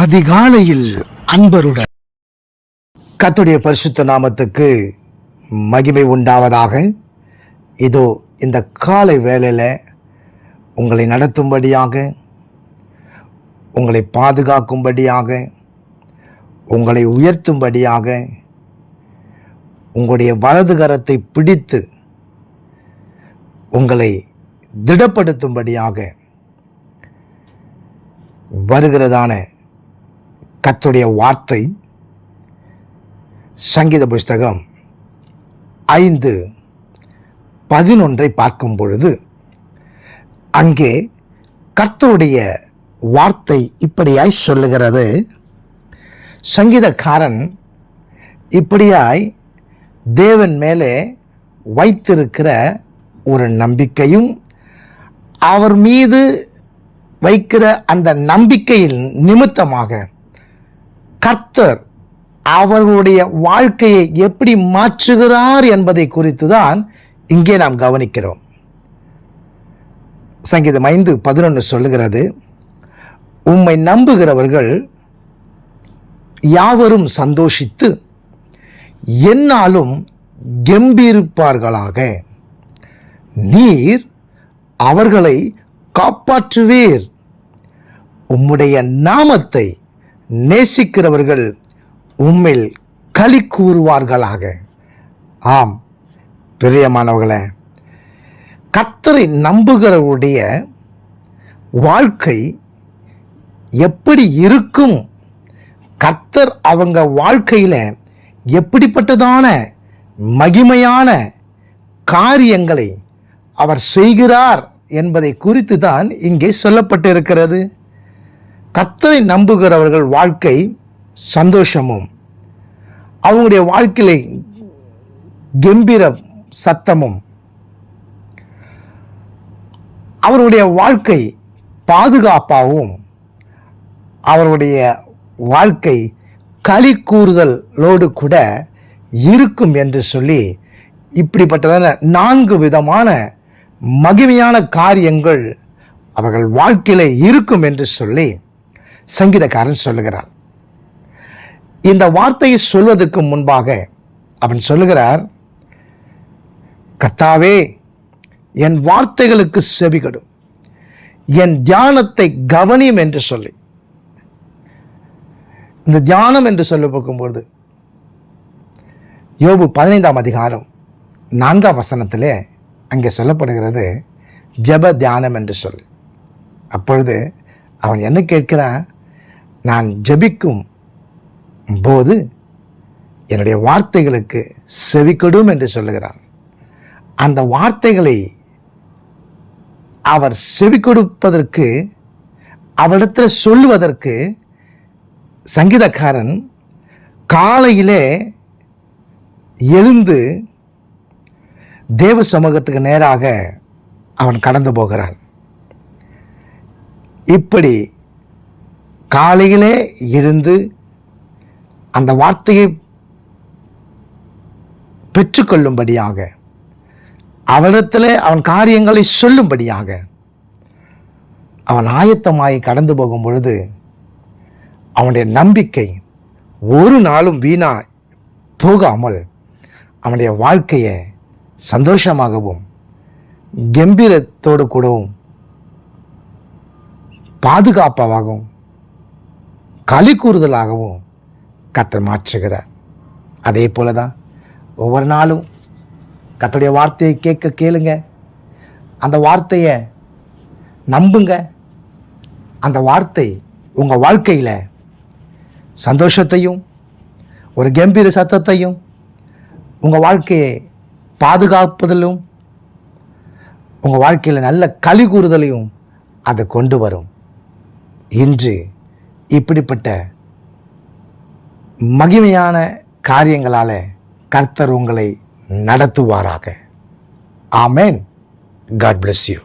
அதிகாலையில் அன்பருடன். கத்துடைய பரிசுத்த நாமத்துக்கு மகிமை உண்டாவதாக. இதோ இந்த காலை வேளையில் உங்களை நடத்தும்படியாக உங்களை பாதுகாக்கும்படியாக உங்களை உயர்த்தும்படியாக உங்களுடைய வலது கரத்தை பிடித்து உங்களை திடப்படுத்தும்படியாக வருகிறதான கத்துடைய வார்த்தை சங்கீத புஸ்தகம் ஐந்து பதினொன்றை பார்க்கும் பொழுது அங்கே கர்த்தருடைய வார்த்தை இப்படியாய் சொல்லுகிறது. சங்கீதக்காரன் இப்படியாய் தேவன் மேலே வைத்திருக்கிற ஒரு நம்பிக்கையும் அவர் மீது வைக்கிற அந்த நம்பிக்கையின் நிமித்தமாக கர்த்தர் அவர்களுடைய வாழ்க்கையை எப்படி மாற்றுகிறார் என்பதை குறித்து தான் இங்கே நாம் கவனிக்கிறோம். சங்கீதம் ஐந்து பதினொன்று சொல்லுகிறது உம்மை நம்புகிறவர்கள் யாவரும் சந்தோஷித்து என்னாலும் கெம்பீரிப்பார்களாக நீர் அவர்களை காப்பாற்றுவீர். உம்முடைய நாமத்தை நேசிக்கிறவர்கள் உம்மில் களி கூறுவார்களாக. ஆம் பிரியமானவர்களே கத்தரை நம்புகிறவருடைய வாழ்க்கை எப்படி இருக்கும்? கர்த்தர் அவங்க வாழ்க்கையில் எப்படிப்பட்டதான மகிமையான காரியங்களை அவர் செய்கிறார் என்பதை குறித்து தான் இங்கே சொல்லப்பட்டிருக்கிறது. கத்தனை நம்புகிறவர்கள் வாழ்க்கை சந்தோஷமும் அவங்களுடைய வாழ்க்கையில கம்பீர சத்தமும் அவருடைய வாழ்க்கை பாதுகாப்பாகவும் அவருடைய வாழ்க்கை களி கூறுதலோடு கூட இருக்கும் என்று சொல்லி இப்படிப்பட்டதான நான்கு விதமான மகிமையான காரியங்கள் அவர்கள் வாழ்க்கையில் இருக்கும் என்று சொல்லி சங்கீதக்காரன் சொல்லுகிறார் இந்த வார்த்தையை சொல்வதற்கு முன்பாக அவன் சொல்லுகிறார் கத்தாவே என் வார்த்தைகளுக்கு செவிகடும் என் தியானத்தை கவனியும் என்று சொல்லி. இந்த தியானம் என்று சொல்ல போகும்பொழுது யோபு பதினைந்தாம் அதிகாரம் நான்காம் வசனத்திலே அங்கே சொல்லப்படுகிறது ஜெப தியானம் என்று சொல்லி. அப்பொழுது அவன் என்ன கேட்கிறான்? நான் ஜெபிக்கும் போது என்னுடைய வார்த்தைகளுக்கு செவிக்கொடும் என்று சொல்லுகிறான். அந்த வார்த்தைகளை அவர் செவி கொடுப்பதற்கு அவரிடத்தில் சொல்லுவதற்கு சங்கீதக்காரன் காலையிலே எழுந்து தேவ சமூகத்துக்கு நேராக அவன் கடந்து போகிறான். இப்படி காலையிலே எழுந்து அந்த வார்த்தையை பெற்றுக்கொள்ளும்படியாக அவனிடத்தில் அவன் காரியங்களை சொல்லும்படியாக அவன் ஆயத்தமாகி கடந்து போகும் பொழுது அவனுடைய நம்பிக்கை ஒரு நாளும் வீணா போகாமல் அவனுடைய வாழ்க்கையை சந்தோஷமாகவும் கம்பீரத்தோடு கூடவும் பாதுகாப்பாகவும் களி கூறுதலாகவும் கத்தர் மாற்றுகிறார். அதே போல தான் ஒவ்வொரு நாளும் கத்தருடைய வார்த்தையை கேட்க கேளுங்க. அந்த வார்த்தையை நம்புங்க. அந்த வார்த்தை உங்கள் வாழ்க்கையில் சந்தோஷத்தையும் ஒரு கம்பீர சத்தத்தையும் உங்கள் வாழ்க்கையை பாதுகாப்பதிலும் உங்கள் வாழ்க்கையில் நல்ல களி கூறுதலையும் அதை கொண்டு வரும். இன்று இப்படிப்பட்ட மகிமையான காரியங்களால் கர்த்தர் உங்களை நடத்துவாராக. ஆமேன். God bless you